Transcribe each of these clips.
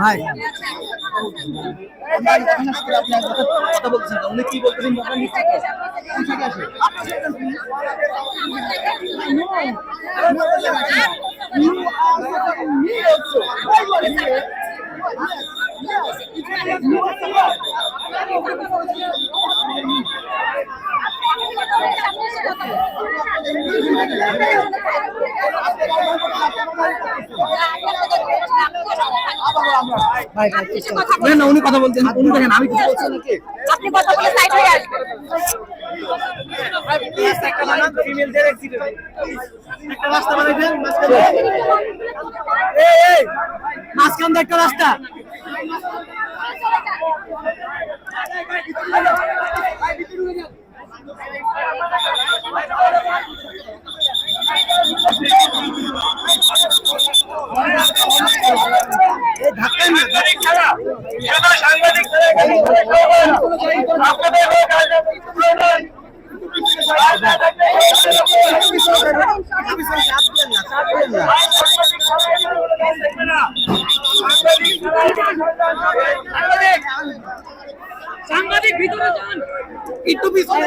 ভাই আমরা এখানে আসলে আপনি এক কথা কথা বলছেন না। উনি কি বলতেছেন আপনার নিশ্চিত কোন থেকে আসে ভাই ভাই না উনি কথা বলতেন উনি দেখেন আমি কিছু বলছি নাকি? আপনি কথা বলে সাইড হয়ে আসবেন একটা রাস্তা বানাই দেন এই এই মাঝখান দিয়ে একটা রাস্তা এই ধাক্কাই না সাংবাদিক ভিতরে যান। একটু পিছনে।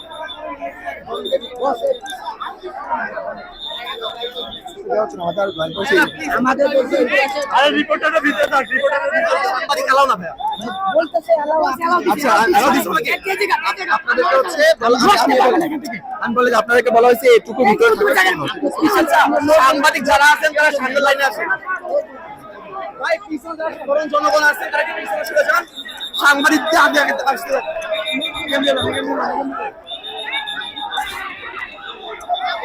আপনাদেরকে বলা আমি বলি- আমি বলি যে আপনাদেরকে বলা হয়েছে এটুকু ভিতরে। আচ্ছা সাংবাদিক যারা আছেন তারা সামনের লাইনে আসেন ভাই পিছনে যারা সাধারণ জনগণ আছে তারা কি পিছনে সরে যান? সাংবাদিকদের আগে আগে